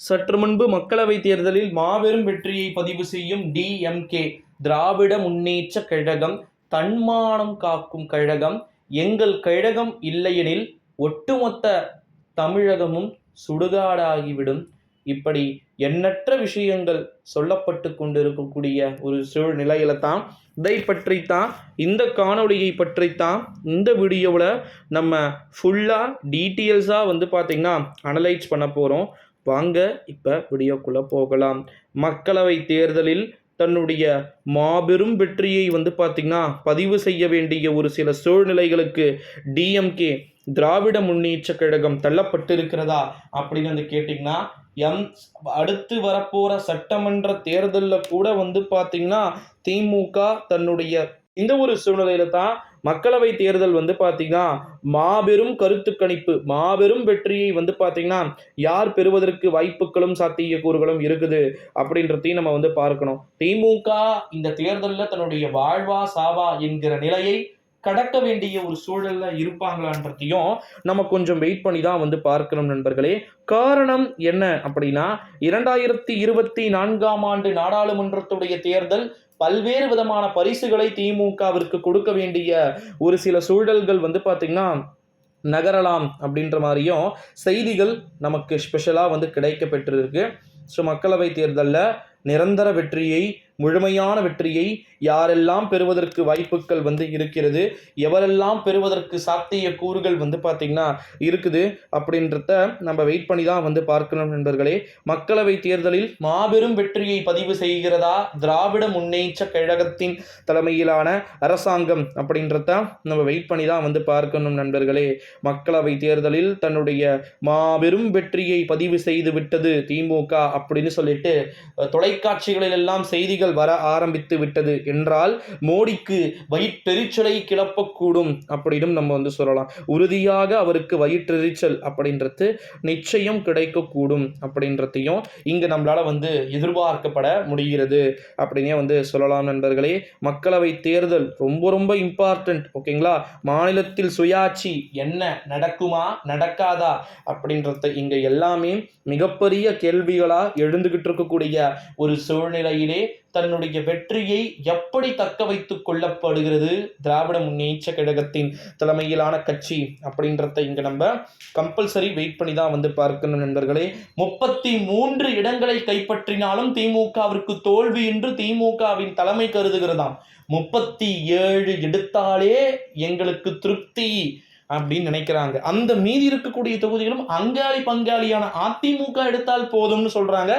சற்று முன்பு மக்களவைத் தேர்தலில் மாபெரும் வெற்றியை பதிவு செய்யும் டிஎம்கே திராவிட முன்னேற்ற கழகம் தன்மானம் காக்கும் கழகம் எங்கள் கழகம் இல்லையெனில் ஒட்டுமொத்த தமிழகமும் சுடுகாடாகிவிடும். இப்படி எண்ணற்ற விஷயங்கள் சொல்லப்பட்டு கொண்டிருக்கக்கூடிய ஒரு சூழ்நிலையில தான் இதை பற்றித்தான் இந்த காணொளியை பற்றித்தான் இந்த வீடியோவில் நம்ம ஃபுல்லாக டீட்டெயில்ஸாக வந்து பார்த்திங்கன்னா அனலைஸ் பண்ண போகிறோம் வாங்க இப்போ வீடியோக்குள்ளே போகலாம். மக்களவை தேர்தலில் தன்னுடைய மாபெரும் வெற்றியை வந்து பார்த்திங்கன்னா பதிவு செய்ய வேண்டிய ஒரு சில சூழ்நிலைகளுக்கு டிஎம்கே திராவிட முன்னேற்ற கழகம் தள்ளப்பட்டிருக்கிறதா அப்படின்னு வந்து கேட்டிங்கன்னா எம் அடுத்து வரப்போகிற சட்டமன்ற தேர்தலில் கூட வந்து பார்த்திங்கன்னா திமுக தன்னுடைய இந்த ஒரு சூழ்நிலையில தான் மக்களவை தேர்தல் வந்து பார்த்தீங்கன்னா மாபெரும் கருத்து கணிப்பு மாபெரும் வெற்றியை வந்து பார்த்தீங்கன்னா யார் பெறுவதற்கு வாய்ப்புகளும் சாத்தியக்கூறுகளும் இருக்குது அப்படின்றதையும் நம்ம வந்து பார்க்கணும். திமுக இந்த தேர்தலில் தன்னுடைய வாழ்வா சாவா என்கிற நிலையை கடக்க வேண்டிய ஒரு சூழல்ல இருப்பாங்களான்றதையும் நம்ம கொஞ்சம் வெயிட் பண்ணி தான் வந்து பார்க்கணும் நண்பர்களே. காரணம் என்ன அப்படின்னா இரண்டாயிரத்தி இருபத்தி நான்காம் ஆண்டு நாடாளுமன்றத்துடைய தேர்தல் பல்வேறு விதமான பரிசுகளை திமுகவிற்கு கொடுக்க வேண்டிய ஒரு சில சூழல்கள் வந்து பார்த்திங்கன்னா நகரலாம் அப்படின்ற மாதிரியும் செய்திகள் நமக்கு ஸ்பெஷலாக வந்து கிடைக்க பெற்றிருக்கு ஸோ மக்களவை தேர்தலில் நிரந்தர வெற்றியை முழுமையான வெற்றியை யாரெல்லாம் பெறுவதற்கு வாய்ப்புகள் வந்து இருக்கிறது எவரெல்லாம் பெறுவதற்கு சாத்திய கூறுகள் வந்து பார்த்திங்கன்னா இருக்குது அப்படின்றத நம்ம வெயிட் பண்ணி தான் வந்து பார்க்கணும் நண்பர்களே. மக்களவை தேர்தலில் மாபெரும் வெற்றியை பதிவு செய்கிறதா திராவிட முன்னேற்ற கழகத்தின் தலைமையிலான அரசாங்கம் அப்படின்றத நம்ம வெயிட் பண்ணி தான் வந்து பார்க்கணும் நண்பர்களே. மக்களவை தேர்தலில் தன்னுடைய மாபெரும் வெற்றியை பதிவு செய்து விட்டது திமுக அப்படின்னு சொல்லிட்டு தொலைக்காட்சிகளில் எல்லாம் செய்திகள் வர ஆரம்பித்து விட்டது என்றால் மோடிக்கு வயிற்றெரிச்சலை கிளப்பக்கூடும் அப்படின்னும் நம்ம வந்து சொல்லலாம். உறுதியாக அவருக்கு வயிற்றெரிச்சல் அப்படின்றது நிச்சயம் கிடைக்கக்கூடும் அப்படின்றதையும் இங்கு நம்மளால வந்து எதிர்பார்க்கப்பட முடிகிறது அப்படின்னே வந்து சொல்லலாம் நண்பர்களே. மக்களவை தேர்தல் ரொம்ப ரொம்ப இம்பார்ட்டன்ட் ஓகேங்களா? மாநிலத்தில் சுயாட்சி என்ன? நடக்குமா? நடக்காதா? அப்படின்றத இங்க எல்லாமே மிகப்பெரிய கேள்விகளா எழுந்துகிட்டு இருக்கக்கூடிய ஒரு சூழ்நிலையிலே தன்னுடைய வெற்றியை எப்படி தக்க வைத்துக் கொள்ளப்படுகிறது? திராவிட முன்னேற்ற கழகத்தின் தலைமையிலான கட்சி அப்படின்றத இங்க நம்ம கம்பல்சரி வெயிட் பண்ணி தான் வந்து பார்க்கணும் நண்பர்களே. முப்பத்தி மூன்று இடங்களை கைப்பற்றினாலும் திமுகவிற்கு தோல்வி என்று திமுகவின் தலைமை கருதுகிறதாம். முப்பத்தி ஏழு எடுத்தாலே எங்களுக்கு திருப்தி அப்படின்னு நினைக்கிறாங்க. அந்த மீதி இருக்கக்கூடிய தொகுதிகளும் அங்காளி பங்காளியான அதிமுக எடுத்தால் போதும்னு சொல்றாங்க.